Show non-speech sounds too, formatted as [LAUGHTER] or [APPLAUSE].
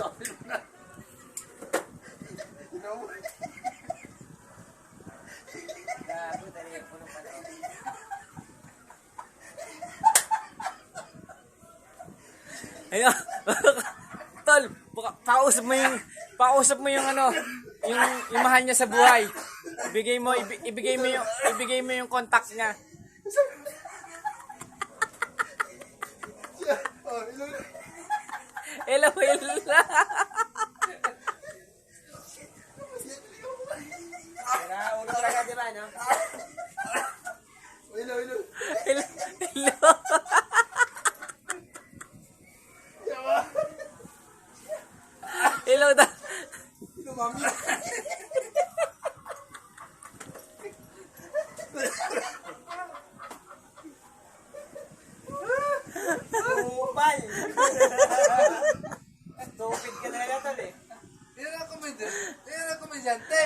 Sabi mo na. Mo. Gago, dali. Puno pa daw. Ayun. [LAUGHS] Tol, baka pausap mo yung pausap mo yung ano, yung, yung mahal niya sa buhay. Ibigay mo ibi- ibigay mo yung ibigay mo yung contact niya. Oh. Hello, hello. Ka na, di ba, no? Ilong. [LAUGHS] Hello. hello. Yawa. Hello da. Ilong, mami. Stupid ka talaga, tol, eh. Yan ang komedya. Yan ang komedyante.